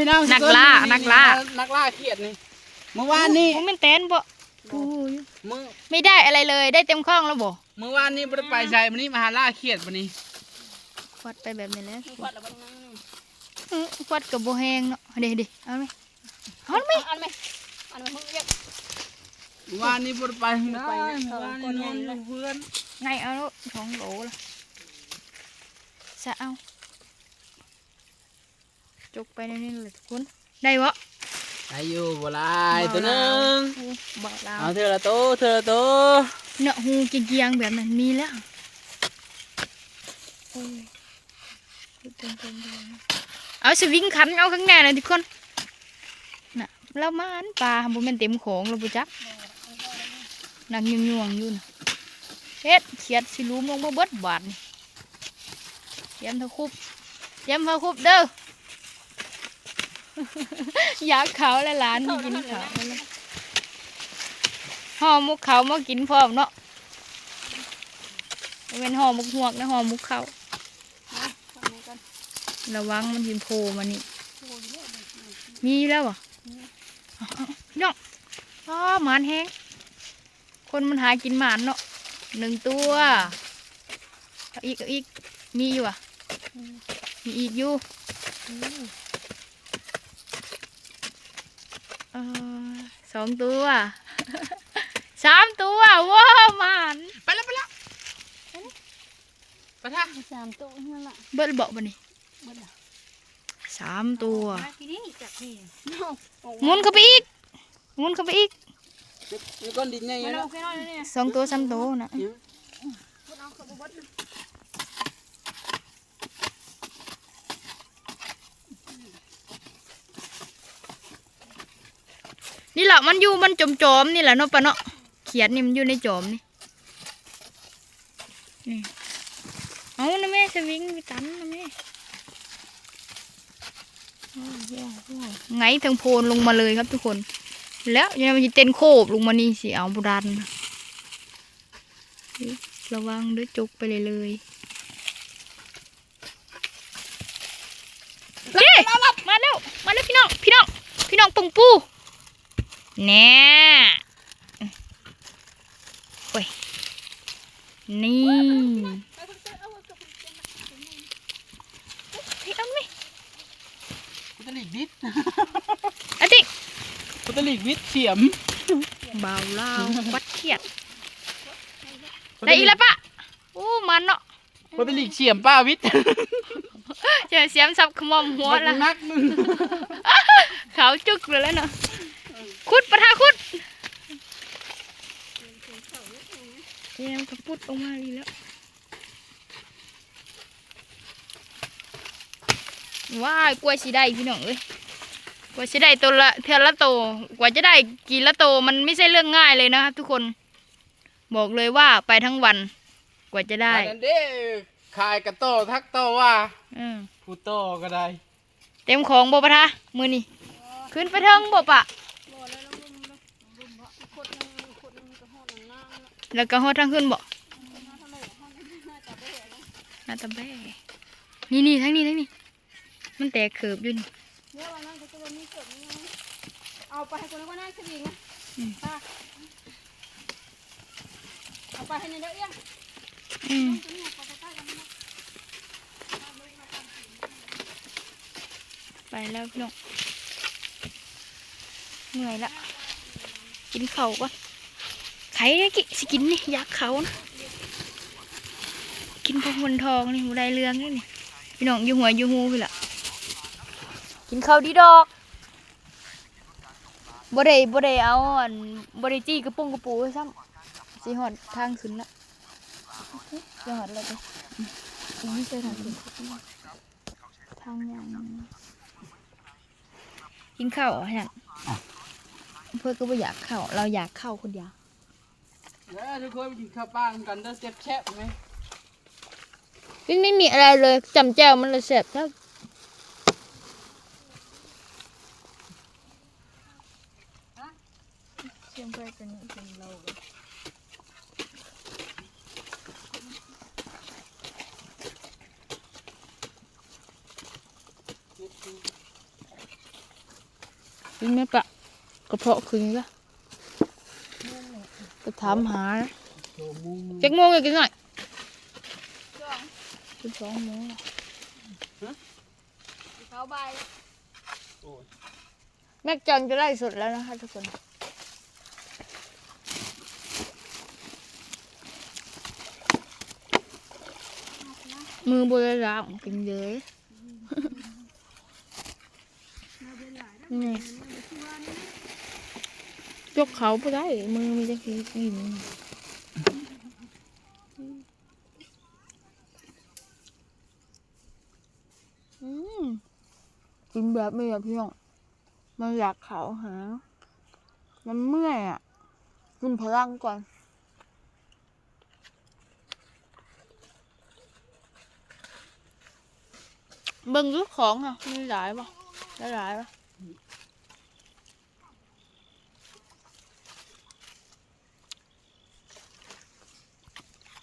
พี่น้องนักล่านักล่า นักล่าเขียดนี่เมื่อวานนี้ผมเป็นเต้นบ่โอ้ยมือไม่ได้อะไรเลยได้เต็มข้องแล้วบ่เมื่อวานนี้บ่ได้ไปใส่วันนี้มาหาล่าเขียดวันนี้ควัดไปแบบนี้แหล้วขวดละบังนั่งควัดกับโบแหงเนาะเดี๋ยวเดี๋ยวเอาไหมเอาไหมอันไหมอันไหมมึงเรียกเมื่อวานนี้บ่ได้ไปทางใดไปนะเมื่อวานนี้นอนอยู่เพื่อนไงเอาลูกสองโหลละสะเอา จกไปในนี่เลยทุกคน ได้บ่อายุบ่หลายตัวหนึงบ่ลาวเอาเธอละโตเธอละโตเนาะหูเกียงๆแบบนั้นมีแล้วโอ้ยเต็มๆเลยเอาสวิงขันเอาข้างหน้าเลยทุกคนน่ะแล้วมาอันปลาบ่แม่นเต็มโขงแล้วบ่จักนักยวงๆอยู่น่ะเฮ็ดเขียดสิลุมลงมาเบิดบาดนี่เตรียมเทาคุบเตรียมเทาคุบเด้ออ ยากเขาและหลานที่กินเขาห่อมุกเขามากินพร้อมเนาะเป็นห่อมุกหวกนะห่อมุกเขาระวังมันยินโผล่มานี่มีอยู่แล้วหรอเอาเอาพี่น้องอ๋อหมานแห้งคนมันหากินหมานเนาะหนึ่งตัว อีกอาอีกมีอยู่อะมีอีกอยู่เออ สองตัวสามตัวว้าวหมานไปแล้วไปแล้วไปท่าสามตัวนั่นแหละเบิดเบาะบ่นี่เบิดละสามตัวมาทีนี้จับนี่หมุนเข้าไปอีกหมุนเข้าไปอีกมีก้อนดินใหญ่มาๆเอาเนาะแค่นั้นเนี่ยสองตัวสามตัวนะ นี่แหละมันอยู่มันจมจอมนี่แหละเนาะปะเนาะเขียดนี่มันอยู่ในจอมนี่นี่เอานะแม่สวิงไปตันนะแม่ไงทางโพนลงมาเลยครับทุกคน แล้วยังมันจะเต้นโคบลงมานี่สิเอาบุดันระวังด้วยจุกไปเลยเลยเฮ้มาแล้วมาแล้วพี่น้องพี่น้องพี่น้องปุงปู แน่โอ้ย นี่เฮ้ยเอาไหมพุทธลิกวิทย์อาดิพุทธลิกวิทย์เสียมเบาเล่าวัดเขียดได้อีแล้วปะโอ้มันเนาะพุทธลิกเสียมป้าวิทย์เจอเสียมสับขมอมหัวละนักมึงขาจุกเลยแล้วเนาะ คุดปะทาคุดเตรียมกระปุดออกมาอีกแล้ว ว้ายกล้วยสีได้พี่น้องเอ้ยกว่าจะได้ตัวละเทอละโตวกว่าจะได้กี่ละโตวมันไม่ใช่เรื่องง่ายเลยนะครับทุกคน บอกเลยว่าไปทั้งวัน กว่าจะได้อันนั้นเด้ขายกระโตทักโตว่าอืมผู้โตก็ได้ เต็มของบ่ปะทะมือนี่ขึ้นไปเทิงบ่ปะ บ่เลยลงรุมเลยรุมบ่ขวดนึงขวดนึงก็หอดหน้า แล้วก็ฮอดทางขึ้นบ่หน้าตาแบ่นี่นี่ทั้งนี้ทั้งนี้ มันแตกเขิบอยู่นี่เนี่ยวันนั้นก็จะวันนี้เกิดนี่เอาไปให้คนนั้นก็น่าจะดีนะเอาไปให้ในเด้อเอี้ยงอืมตัวนี้เขาจะใกล้กันนะไปแล้วพี่น้องเหนื่อยละกินข้าวก่อนไข่เนี่ยกิสกินนี่ยากษ์เขานะกินพวกมันทองนี่หูได้เรื่องนี่นี่พี่น้องอยู่หัวอยู่หูพี่ละกินข้าวดีดอกบ่ได้บ่ได้เอาอันบ่ได้จี้กระปุ้งกระปูซ้ำสิหอดทางขึ้นละสิหอดแล้วจ้ะอืมนี่ใช่ทางขึ้นทางยังกินข้าวเหรอฮะเพื่อนก็บ่อยากเข้า เราอยากเข้าคนเดียว เด้อทุกคนไปกินข้าวป้ากันเด้อเจ็บแชบไหมวิ่งไม่มีอะไรเลยจำแจวมันเลยเสร็จถ้าเชียงไปเป็นเป็นเราเลยกินไหมปะกระเพาะคืน ก็ก็ถามหานะโตมุงจักโมงเลยกินหน่อยช่วงกินสองโมงเขาใบโอ้ยแม่จันจะไล่สดแล้วนะคะทุกคนมือบริลางกินเยอะนี่ ยกเขาไปได้ มือมีจะกินกินกินแบบไม่แบบพี่น้องมันอยากเขาหา มันเมื่อยอะกินพลังก่อนเบิ่งรูปของค่ะมีหลายป่ะหลายป่ะ